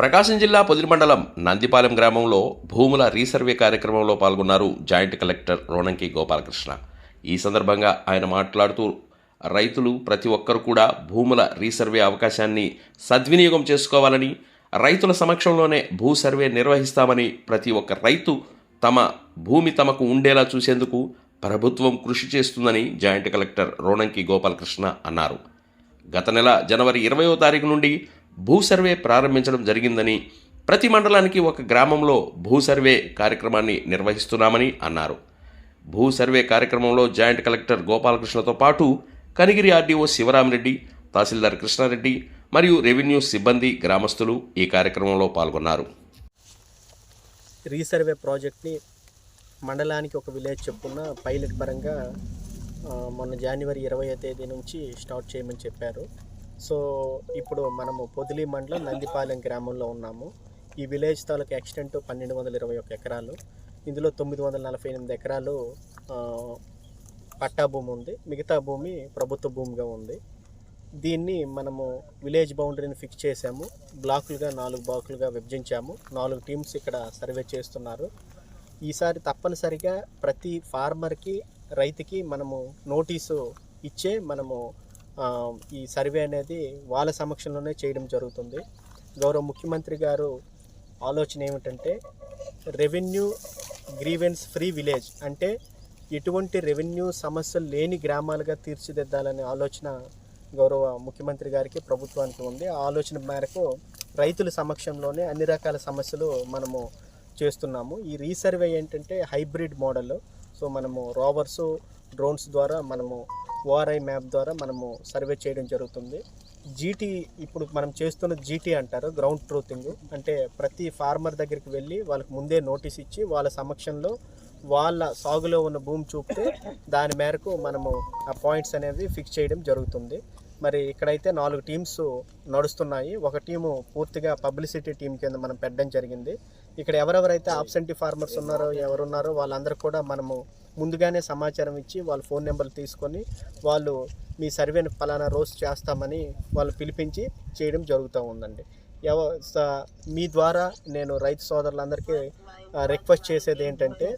ప్రకాశం జిల్లా పొదిలి మండలం నందిపాలెం గ్రామంలో భూముల రీసర్వే కార్యక్రమంలో పాల్గొన్నారు జాయింట్ కలెక్టర్ రోణంకి గోపాలకృష్ణ. ఈ సందర్భంగా ఆయన మాట్లాడుతూ రైతులు ప్రతి ఒక్కరు కూడా భూముల రీసర్వే అవకాశాన్ని సద్వినియోగం చేసుకోవాలని రైతుల సమక్షంలోనే భూ సర్వే నిర్వహిస్తామని ప్రతి ఒక్క రైతు తమ భూమి తమకు ఉండేలా చూసేందుకు ప్రభుత్వం కృషి చేస్తుందని జాయింట్ కలెక్టర్ రోణంకి గోపాలకృష్ణ అన్నారు. గత నెల జనవరి ఇరవయో తారీఖు నుండి భూ సర్వే ప్రారంభించడం జరిగిందని ప్రతి మండలానికి ఒక గ్రామంలో భూ సర్వే కార్యక్రమాన్ని నిర్వహిస్తున్నామని అన్నారు. భూ సర్వే కార్యక్రమంలో జాయింట్ కలెక్టర్ గోపాలకృష్ణతో పాటు కనిగిరి ఆర్డీఓ శివరామరెడ్డి తహసీల్దార్ కృష్ణారెడ్డి మరియు రెవెన్యూ సిబ్బంది గ్రామస్తులు ఈ కార్యక్రమంలో పాల్గొన్నారు. రీసర్వే ప్రాజెక్ట్ని మండలానికి ఒక విలేజ్ చెప్పున్న పైలట్ పరంగా మొన్న జనవరి ఇరవై తేదీ నుంచి స్టార్ట్ చేయమని చెప్పారు. సో ఇప్పుడు మనము పొదిలి మండలం నందిపాలెం గ్రామంలో ఉన్నాము. ఈ విలేజ్ తాలూకు ఎక్స్టెంట్ పన్నెండు వందల ఇరవై ఒక ఎకరాలు. ఇందులో తొమ్మిది వందల నలభై ఎనిమిది ఎకరాలు పట్టా భూమి ఉంది. మిగతా భూమి ప్రభుత్వ భూమిగా ఉంది. దీన్ని మనము విలేజ్ బౌండరీని ఫిక్స్ చేసాము బ్లాకులుగా నాలుగు బ్లాకులుగా విభజించాము. నాలుగు టీమ్స్ ఇక్కడ సర్వే చేస్తున్నారు. ఈసారి తప్పనిసరిగా ప్రతి ఫార్మర్కి రైతుకి మనము నోటీసు ఇచ్చే మనము ఈ సర్వే అనేది వాళ్ళ సమక్షంలోనే చేయడం జరుగుతుంది. గౌరవ ముఖ్యమంత్రి గారు ఆలోచన ఏమిటంటే రెవెన్యూ గ్రీవెన్స్ ఫ్రీ విలేజ్ అంటే ఎటువంటి రెవెన్యూ సమస్యలు లేని గ్రామాలుగా తీర్చిదిద్దాలనే ఆలోచన గౌరవ ముఖ్యమంత్రి గారికి ప్రభుత్వానికి ఉంది. ఆ ఆలోచన మేరకు రైతుల సమక్షంలోనే అన్ని రకాల సమస్యలు మనము చేస్తున్నాము. ఈ రీసర్వే ఏంటంటే హైబ్రిడ్ మోడల్. సో మనము రోవర్స్ డ్రోన్స్ ద్వారా మనము ఓఆర్ఐ మ్యాప్ ద్వారా మనము సర్వే చేయడం జరుగుతుంది. జీటీ ఇప్పుడు మనం చేస్తున్న జీటీ అంటారు గ్రౌండ్ ట్రూతింగ్. అంటే ప్రతి ఫార్మర్ దగ్గరికి వెళ్ళి వాళ్ళకి ముందే నోటీస్ ఇచ్చి వాళ్ళ సమక్షంలో వాళ్ళ సాగులో ఉన్న భూమి చూపితే దాని మేరకు మనము ఆ పాయింట్స్ అనేవి ఫిక్స్ చేయడం జరుగుతుంది. మరి ఇక్కడైతే నాలుగు టీమ్స్ నడుస్తున్నాయి. ఒక టీము పూర్తిగా పబ్లిసిటీ టీం కింద మనం పెట్టడం జరిగింది. ఇక్కడ ఎవరెవరైతే ఆబ్సెంటీ ఫార్మర్స్ ఉన్నారో ఎవరున్నారో వాళ్ళందరూ కూడా మనము ముందుగానే సమాచారం ఇచ్చి వాళ్ళ ఫోన్ నెంబర్లు తీసుకొని వాళ్ళు మీ సర్వేని ఫలానా రోజు చేస్తామని వాళ్ళు పిలిపించి చేయడం జరుగుతూ ఉందండి. ఎవ స- మీ ద్వారా నేను రైతు సోదరులందరికీ రిక్వెస్ట్ చేసేది ఏంటంటే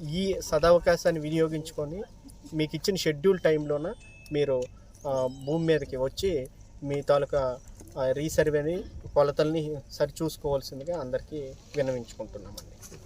ఈ సదవకాశాన్ని వినియోగించుకొని మీకు ఇచ్చిన షెడ్యూల్ టైంలోన మీరు భూమి మీదకి వచ్చి మీ తాలూకా రీసర్వేని కొలతల్ని సరిచూసుకోవాల్సిందిగా అందరికీ విన్నవించుకుంటున్నామండి.